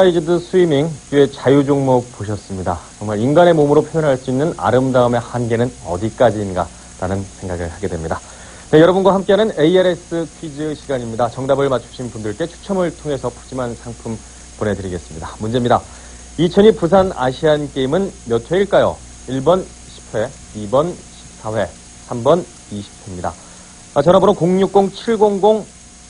사이즈드 스위밍 듀의 자유 종목 보셨습니다. 정말 인간의 몸으로 표현할 수 있는 아름다움의 한계는 어디까지인가라는 생각을 하게 됩니다. 네, 여러분과 함께하는 ARS 퀴즈 시간입니다. 정답을 맞추신 분들께 추첨을 통해서 푸짐한 상품 보내드리겠습니다. 문제입니다. 2002 부산 아시안 게임은 몇 회일까요? 1번 10회, 2번 14회, 3번 20회입니다. 아, 전화번호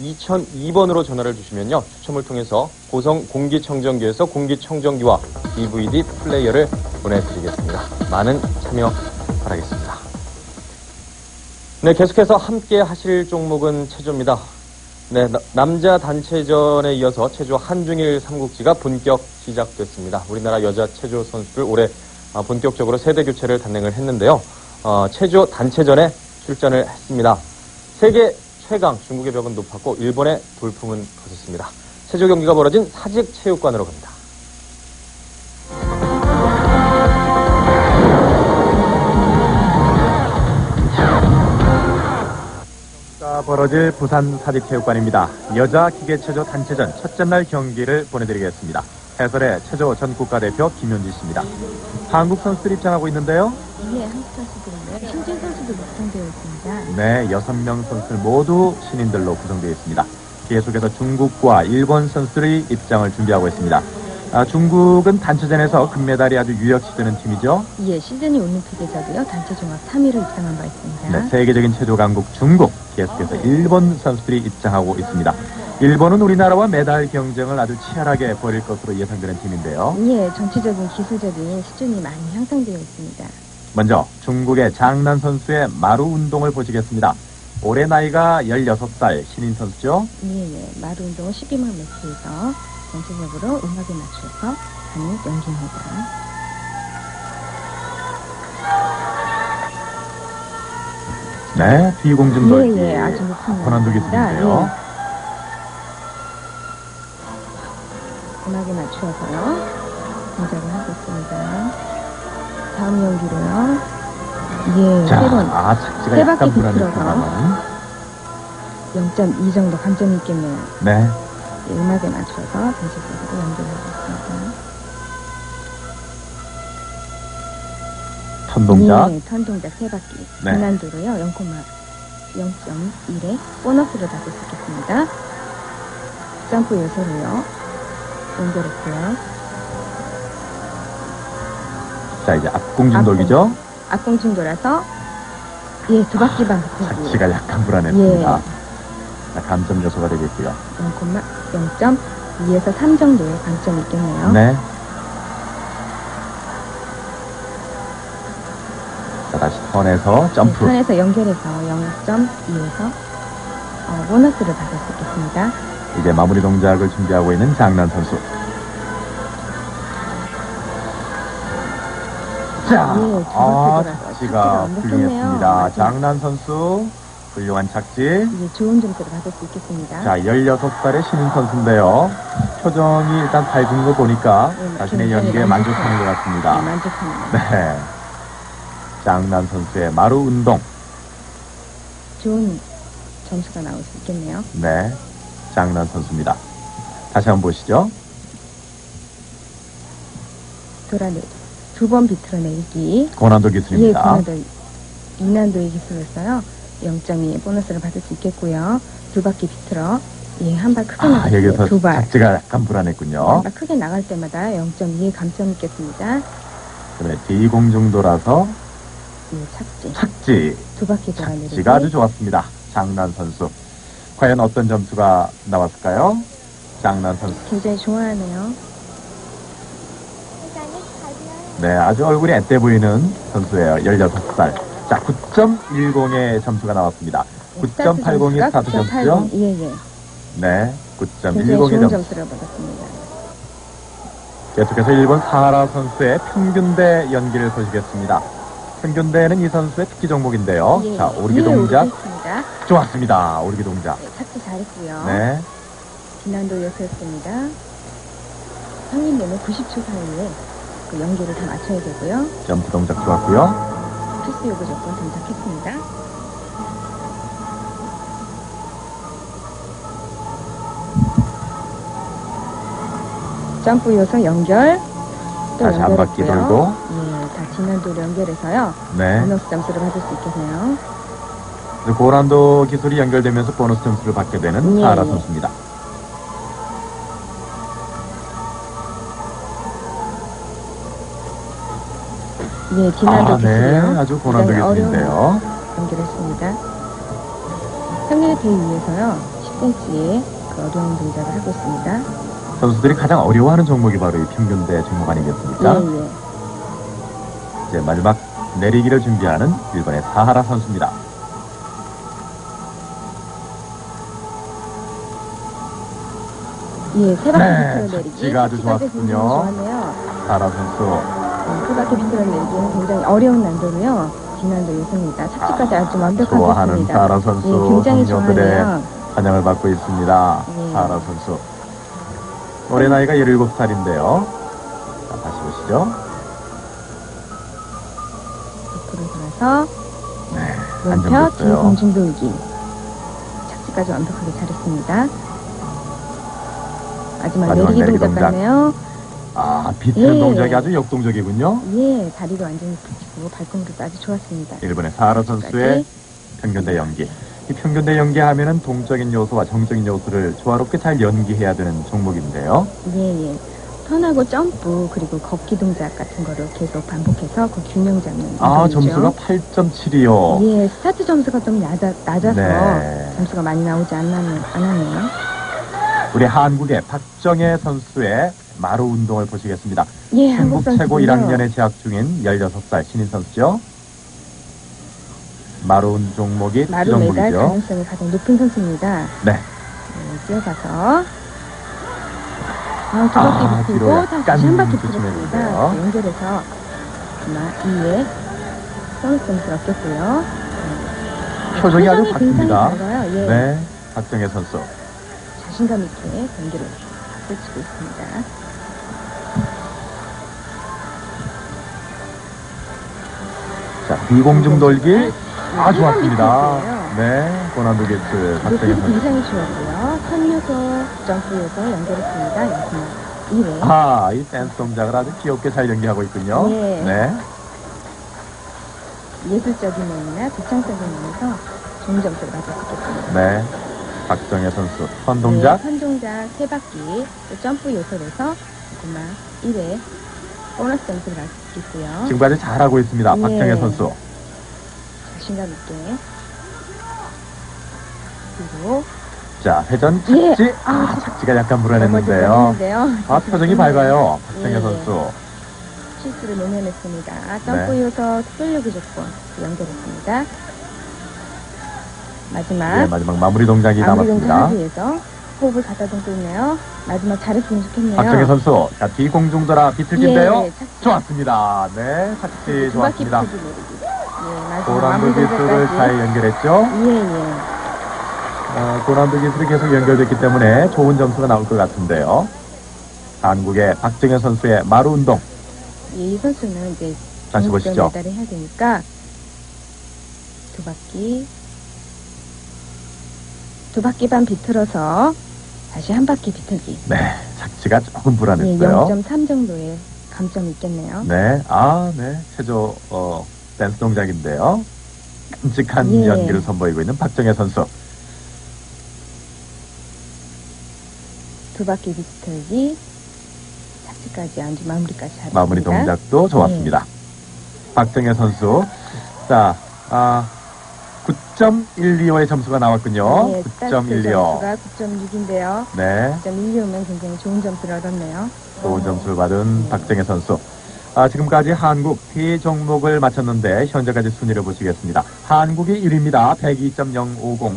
060-700-2002번으로 전화를 주시면요. 추첨을 통해서 고성 공기청정기에서 공기청정기와 DVD 플레이어를 보내드리겠습니다. 많은 참여 바라겠습니다. 네, 계속해서 함께 하실 종목은 체조입니다. 네, 나- 남자 단체전에 이어서 체조 한중일 삼국지가 본격 시작됐습니다. 우리나라 여자 체조 선수들 올해 아, 본격적으로 세대 교체를 단행을 했는데요. 어, 체조 단체전에 출전을 했습니다. 세계 최강 중국의 벽은 높았고 일본의 돌풍은 거셌습니다. 체조 경기가 벌어진 사직 체육관으로 갑니다. 자, 벌어질 부산 사직체육관입니다. 여자 기계체조 단체전 첫째 날 경기를 보내드리겠습니다. 해설의 체조 전 국가대표 김현지 씨입니다. 한국 선수들이 입장하고 있는데요. 네, 한국 선수들인데 신진 선수도 있습니다. 네, 여섯 명 선수들 모두 신인들로 구성되어 있습니다. 계속해서 중국과 일본 선수들이 입장을 준비하고 있습니다. 아, 중국은 단체전에서 금메달이 아주 유력시되는 팀이죠. 예, 시드니 올림픽에서도요 단체 종합 3위로 입상한 바 있습니다. 네, 세계적인 체조 강국 중국 계속해서 일본 선수들이 입장하고 있습니다. 일본은 우리나라와 메달 경쟁을 아주 치열하게 벌일 것으로 예상되는 팀인데요. 예, 전체적인 기술적인 수준이 많이 향상되어 있습니다. 먼저 중국의 장난 선수의 마루 운동을 보시겠습니다. 올해 나이가 16살 신인 선수죠. 예, 예, 마루 운동은 12만 매트에서 전체적으로 음악에 맞춰서 하는 연기입니다. 네, 뒤공중 돌기. 예, 예, 아주 높은 권한도. 기술인데요. 예. 음악에 맞추어서요 동작을 하고 있습니다. 다음 연기로요. 예, 자, 세 번, 아, 착지가 세 약간 바퀴 불안했습니다만. 0.2 정도 감점이 있겠네요. 네, 예, 음악에 맞춰서 전체적으로 연기하고 있습니다. 턴 동작. 예, 턴 동작 세 바퀴. 네. 고난도로요. 0,0.1에 보너스를 받을 수 있겠습니다. 점프 요소로요. 연결했고요. 자, 이제 앞공중 앞공. 돌기죠. 앞공중 돌아서 예, 두 바퀴 반복하고 착지가 약간 불안했습니다. 예. 자, 감점 요소가 되겠고요. 0,0.2에서 3 정도의 감점이 있겠네요. 네. 자, 다시 턴에서 점프. 턴에서 연결해서 0.2에서 어, 보너스를 받을 수 있겠습니다. 이제 마무리 동작을 준비하고 있는 장난 선수. 자, 예, 두 아, 번째 돌아서 착지가 착지가 훌륭했습니다. 장난 선수, 훌륭한 착지. 이제 좋은 점수를 받을 수 있겠습니다. 자, 16살의 신인 선수인데요. 표정이 일단 밝은 거 보니까 네, 자신의 연기에 만족하는 것 네, 같습니다. 만족합니다. 네. 장난 선수의 마루 운동. 좋은 점수가 나올 수 있겠네요. 네. 장난 선수입니다. 다시 한번 보시죠. 돌아내 두 번 비틀어내기. 고난도 예, 기술입니다. 고난도 이난도의 기술을 써요. 0.2의 보너스를 받을 수 있겠고요. 두 바퀴 비틀어. 예, 한 발 크게 아, 나갈 때 여기서 두 발. 착지가 약간 불안했군요. 한 발 크게 나갈 때마다 0.2의 감점이 있겠습니다. 그다음에 뒤공중 돌아서 예, 착지. 착지. 두 바퀴 돌아내기. 착지가 아주 좋았습니다. 장난 선수. 과연 어떤 점수가 나왔을까요? 장난 선수. 굉장히 좋아하네요. 네, 아주 얼굴이 앳돼 보이는 선수예요. 16살. 자, 9.10의 점수가 나왔습니다. 9.80이 스타트 점수죠? 예, 예. 네, 굉장히 9.10의 좋은 점수. 점수를 받았습니다. 계속해서 일본 사하라 선수의 평균대 연기를 보시겠습니다. 평균대는 이 선수의 특기 종목인데요. 예, 자, 오르기 예, 동작 오르겠습니다. 좋았습니다. 오르기 동작. 네, 착지 잘했고요. 네, 비난도 요소였습니다. 성인되면 90초 사이에 그 연기를 다 맞춰야 되고요. 점프 동작 좋았고요. 필수 요구 조건 동작했습니다. 점프 요소 연결. 또 다시 한 바퀴 연결했고요. 돌고. 예, 다 지난도로 연결해서요. 네. 보너스 점수를 받을 수 있겠네요. 이제 고란도 기술이 연결되면서 보너스 점수를 받게 되는 예, 사하라 예. 선수입니다. 예, 아, 네. 기술이요. 아주 고난도 굉장히 어려운 기술인데요. 연결했습니다. 평일에 대에 위해서요. 10cm의 그 어려운 동작을 하고 있습니다. 선수들이 가장 어려워하는 종목이 바로 이 평균대 종목 아니겠습니까? 예, 예. 이제 마지막 내리기를 준비하는 일본의 사하라 선수입니다. 예, 세 바퀴 네, 내리기. 착지가 아주 좋았군요. 좋았네요. 사하라 선수. 네, 세 바퀴 비틀어 내리기는 굉장히 어려운 난도고요. 진난도 요소입니다. 착지까지 아주 완벽하게 좋아하는 했습니다. 사하라 선수 예, 굉장히 좋아하네요. 환영을 받고 있습니다. 예. 사하라 선수. 올해 나이가 17살인데요. 자, 다시 보시죠. 옆으로 돌아서 네, 왼편 안정됐어요. 뒤공중 돌기. 착지까지 완벽하게 잘했습니다. 마지막, 마지막 내리기 내리기 동작 동작. 같네요. 아, 비트는 예. 동작이 아주 역동적이군요. 예, 다리도 완전히 붙이고 발꿈으로도 아주 좋았습니다. 일본의 사하라 선수의 평균대 연기. 이 평균대 연기하면은 동적인 요소와 정적인 요소를 조화롭게 잘 연기해야 되는 종목인데요. 예, 예. 턴하고 점프 그리고 걷기 동작 같은 거를 계속 반복해서 그 균형 잡는 아, 운동이죠. 점수가 8.7이요. 예, 스타트 점수가 좀 낮아, 낮아서 네. 점수가 많이 나오지 않았네, 않았네요. 우리 한국의 박정혜 선수의 마루 운동을 보시겠습니다. 예, 한국 한국 최고 선수는요. 1학년에 재학 중인 16살 신인 선수죠. 마루 운 종목이 마루 메달 종목이죠. 가능성이 가장 높은 선수입니다. 네. 네, 뛰어가서 아, 두 아, 바퀴 뒤로 붙이고 약간 다시 한 바퀴. 붙였습니다. 네, 연결해서 아마 2에 보너스 점수를 얻겠고요. 네. 표정이 아주 굉장히 밝습니다. 밝아요. 예. 네. 박정혜 선수. 자신감 있게 경기를 펼치고 있습니다. 자, 비공중 돌기. 아, 네, 좋았습니다. 네. 고난도 박정혜 높이도 선수. 굉장히 좋았고요. 선요소, 점프요소 연결했습니다. 연습 2회. 아, 이 댄스 동작을 아주 귀엽게 잘 연기하고 있군요. 예. 네. 예술적인 면이나 비창적인 면에서 좋은 점수를 받을 수 있겠습니다. 네. 박정혜 선수. 선 동작. 네, 선 동작 세 바퀴, 또 점프 요소에서 조금만 1회 보너스 점수를 받을 수 있고요. 지금까지 잘하고 있습니다. 예. 박정혜 선수. 자신감 있게. 그리고 자, 회전 예. 착지. 아, 아, 착지가 약간 불안했는데요. 아, 표정이 밝아요. 박정혜 예. 선수. 실수를 모면했습니다. 점프 네. 요소 특별력이 조건 연결했습니다. 마지막 네, 마지막 마무리 동작이 마무리 남았습니다. 하기 위해서 호흡을 가다듬고 있네요. 마지막 잘했으면 좋겠네요. 박정혜 선수. 자, 뒤공중 돌아 비틀기인데요. 예, 착지. 좋았습니다. 네, 착지 두 바퀴 좋았습니다. 내리기. 예, 마지막 고난도 마무리 기술을 동작까지. 잘 연결했죠. 예, 예. 어, 고난도 기술이 계속 연결됐기 때문에 좋은 점수가 나올 것 같은데요. 한국의 박정혜 선수의 마루 운동. 예, 이 선수는 이제 다시 보시죠. 메달을 해야 되니까 두 바퀴 두 바퀴 반 비틀어서 다시 한 바퀴 비틀기. 네, 착지가 조금 예, 불안했어요. 0.3 정도의 감점이 있겠네요. 네, 아, 네, 최저 어, 댄스 동작인데요. 끔찍한 예. 연기를 선보이고 있는 박정혜 선수. 두 바퀴 비틀기 착지까지 아주 마무리까지 잘했습니다. 마무리 동작도 좋았습니다. 박정혜 선수. 자, 아, 9.125의 점수가 나왔군요. 예, 스타트 9.125. 점수가 9.6인데요. 네, 9.125면 굉장히 좋은 점수를 얻었네요. 좋은 점수를 받은 박정혜 선수. 아, 지금까지 한국 세 종목을 마쳤는데 현재까지 순위를 보시겠습니다. 한국이 1위입니다. 102.050.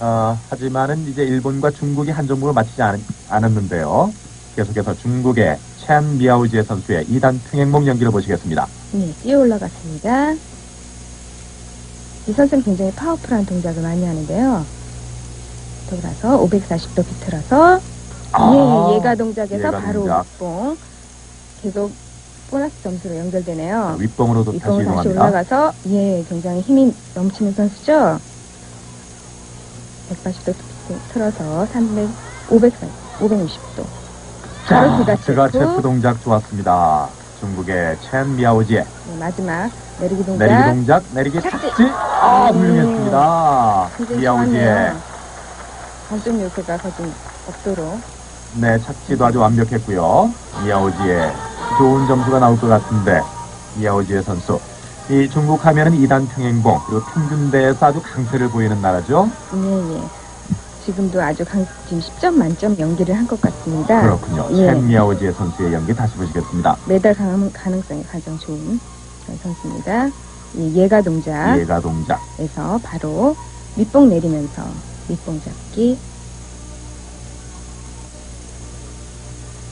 어, 하지만은 이제 일본과 중국이 한 종목을 마치지 않, 않았는데요. 계속해서 중국의 첸 미아우지의 선수의 2단 평행목 연기를 보시겠습니다. 네, 뛰어 올라갔습니다. 이 선수는 굉장히 파워풀한 동작을 많이 하는데요. 돌아서 540도 비틀어서 예, 예가 동작에서 예가 바로 동작. 윗봉 계속 보너스 점수로 연결되네요. 윗봉으로도 다시 윗봉을 다시 이동합니다. 올라가서 예, 굉장히 힘이 넘치는 선수죠. 180도 틀어서 300, 500, 560도 바로 드가 드가 체프. 체프 동작 좋았습니다. 중국의 첸 미아오지의 네, 마지막 내리기 동작. 내리기 동작, 내리기 착지. 착지. 아, 네. 훌륭했습니다. 굉장히 미아오지의 좋았네요. 감점 요소가 거진 없도록. 네, 착지도 아주 완벽했고요. 미아오지의 좋은 점수가 나올 것 같은데 미아오지의 선수. 이 중국 하면은 2단 평행봉 그리고 평균대에서 아주 강세를 보이는 나라죠. 예, 예. 지금도 아주 강, 지금 10점 만점 연기를 한 것 같습니다. 그렇군요. 예. 첸 미아오지의 선수의 연기 다시 보시겠습니다. 메달 가능, 가능성이 가장 좋은 그런 선수입니다. 예, 예가 동작 에서 예가 동작. 바로 밑봉 내리면서 밑봉 잡기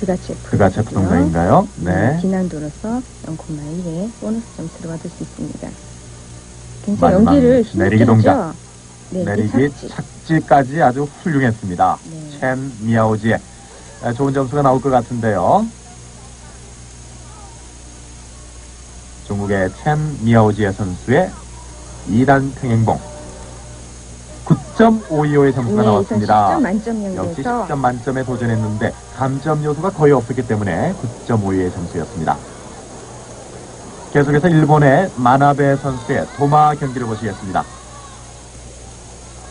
드가 체프 그가 체프 동작인가요? 네. 비난도로서 0,1의 보너스 점수를 받을 수 있습니다. 굉장히 연기를 힘있게 내리기? 동작. 네, 내리기 착지. 착지 까지 아주 훌륭했습니다. 네. 첸 미아오지의 아, 좋은 점수가 나올 것 같은데요. 중국의 첸 미아오지의 선수의 2단 평행봉 9.525의 점수가 네, 나왔습니다. 10점 만점 역시 연기에서 10점 만점에 도전했는데 감점 요소가 거의 없었기 때문에 9.5의 점수였습니다. 계속해서 일본의 마나베 선수의 도마 경기를 보시겠습니다.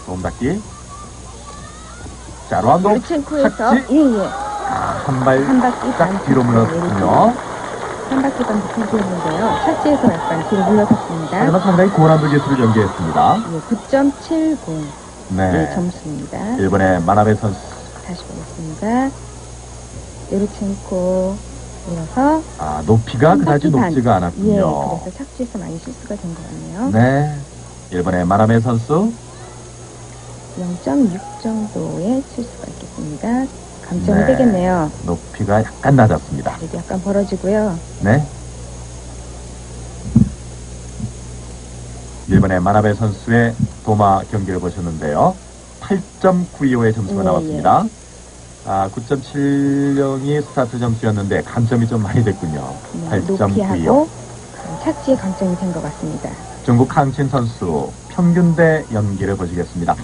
도움닫기. 자, 로안도 루첸코에서 착지. 예예 한발 한 바퀴 딱 반 뒤로 물러섰군요. 한 바퀴 반 비틀기했는데요. 착지에서 약간 뒤로 물러섰습니다. 하지만 상당히 고난도 기술을 연기했습니다. 예, 9.70 네. 네, 점수입니다. 일본의 마나베 선수. 다시 보겠습니다. 요르첸코 밀어서 아, 높이가 한 그다지 반. 높지가 예, 않았군요. 그래서 착지에서 많이 실수가 된 것 같네요. 네. 일본의 마나베 선수. 0.6 정도의 실수가 있겠습니다. 감점이 네. 되겠네요. 높이가 약간 낮았습니다. 그래도 약간 벌어지고요. 네. 일본의 마나베 선수의 도마 경기를 보셨는데요. 8.925의 점수가 예, 나왔습니다. 아, 9.70이 스타트 점수였는데 감점이 좀 많이 됐군요. 네, 8.925. 높이하고 착지에 감점이 된 것 같습니다. 중국 항신 선수 평균대 연기를 보시겠습니다.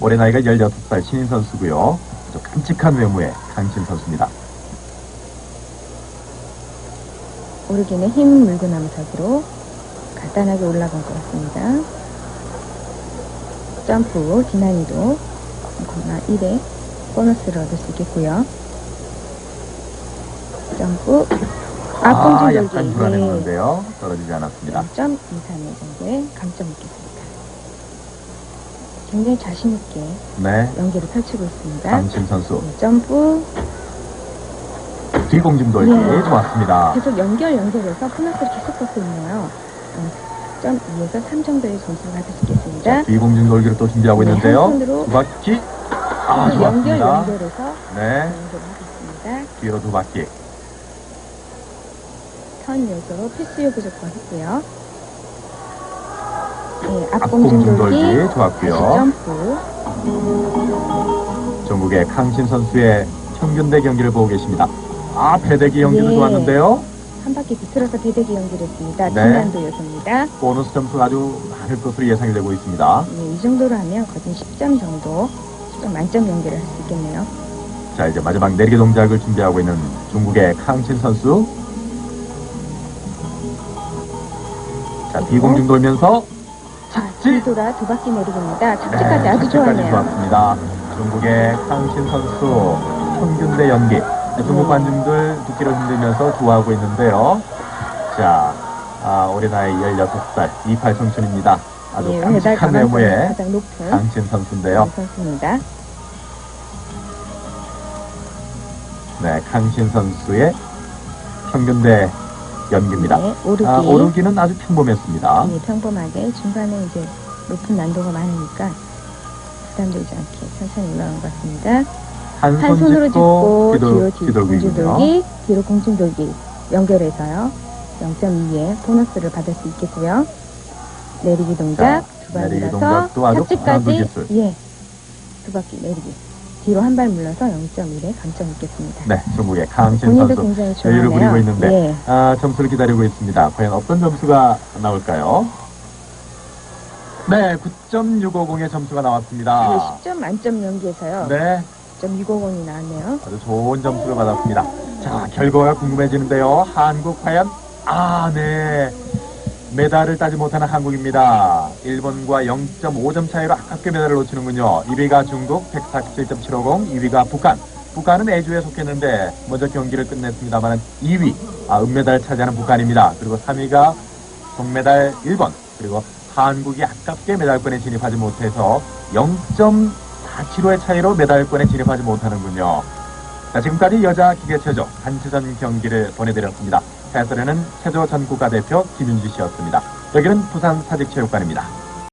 올해 나이가 16살 신인 선수고요. 아주 깜찍한 외모의 항신 선수입니다. 오르기는 힘 물고 나무서기로 간단하게 올라간 것 같습니다. 점프, 디난이도 0,1의 보너스를 얻을 수 있겠고요. 점프, 아, 앞공중 약간 돌기 불안했는데요. 떨어지지 않았습니다. 0.23의 정도의 감점이 있겠습니다. 굉장히 자신 있게 네. 연기를 펼치고 있습니다. 항신 선수 네, 점프, 뒤공중 돌기 네. 좋았습니다. 계속 연결 연결해서 보너스를 계속 받고 있네요. 0.2에서 3 정도의 점수를 받을 수 있겠습니다. 자, 뒤공중 돌기를 또 준비하고 네, 있는데요. 한 손으로 두 바퀴. 아, 계속 연결 좋았습니다. 연결해서 네. 연결을 하겠습니다. 뒤로 두 바퀴. 턴 요소로 필수 요구 조건 했고요. 네, 앞공중 앞공중 돌기 돌기, 다시 좋았고요. 전국의 강신 선수의 평균대 경기를 보고 계십니다. 아, 배대기 연기도 예. 좋았는데요. 한 바퀴 비틀어서 대대기 연기를 했습니다. 네. 진난도 요소입니다. 보너스 점수가 아주 많을 것으로 예상이 되고 있습니다. 네, 이 정도로 하면 거진 10점 정도, 10점 만점 연기를 할 수 있겠네요. 자, 이제 마지막 내리기 동작을 준비하고 있는 중국의 강신 선수. 자, 뒤공중 돌면서 자, 착지. 뒤돌아 두 바퀴 내리기입니다. 착지까지 네, 아주 착지까지 좋았네요. 좋았습니다. 중국의 강신 선수 평균대 연기. 네, 중국 네. 관중들 듣기로 힘들면서 좋아하고 있는데요. 자, 아, 올해 나이 16살, 28 청춘입니다. 아주 예, 깜찍한 가능성이 외모의 가장 높은 강신 선수인데요. 이 선수입니다. 네, 강신 선수의 평균대 연기입니다. 네, 오르기. 아, 오르기는 아주 평범했습니다. 예, 평범하게 중간에 이제 높은 난도가 많으니까 부담되지 않게 천천히 올라간 것 같습니다. 한 한손 손으로 짚고 뒤로, 뒤로 뒤 공중 뒤돌기군요. 돌기, 뒤로 공중 돌기 연결해서요. 0.2의 보너스를 받을 수 있겠고요. 내리기 동작 자, 두 내리기 고난도 착지까지 기술. 예, 두 바퀴 내리기. 뒤로 한 발 물러서 0.1의 감점이 있겠습니다. 네, 중국의 강신 선수 굉장히 여유를 좋아하네요. 부리고 있는데 예. 아, 점수를 기다리고 있습니다. 과연 어떤 점수가 나올까요? 네, 9.650의 점수가 나왔습니다. 예, 10점 만점 연기에서요. 네, 160원이 나왔네요. 아주 좋은 점수를 받았습니다. 자, 결과가 궁금해지는데요. 한국 과연 아, 네. 메달을 따지 못하는 한국입니다. 일본과 0.5점 차이로 아깝게 메달을 놓치는군요. 1위가 중국 147.750, 2위가 북한. 북한은 A조에 속했는데 먼저 경기를 끝냈습니다만 2위 아, 은메달을 차지하는 북한입니다. 그리고 3위가 동메달 일본 그리고 한국이 아깝게 메달권에 진입하지 못해서 0.47호의 차이로 메달권에 진입하지 못하는군요. 자, 지금까지 여자 기계체조 단체전 경기를 보내드렸습니다. 해설에는 체조 전국가 대표 김윤지 씨였습니다. 여기는 부산 사직체육관입니다.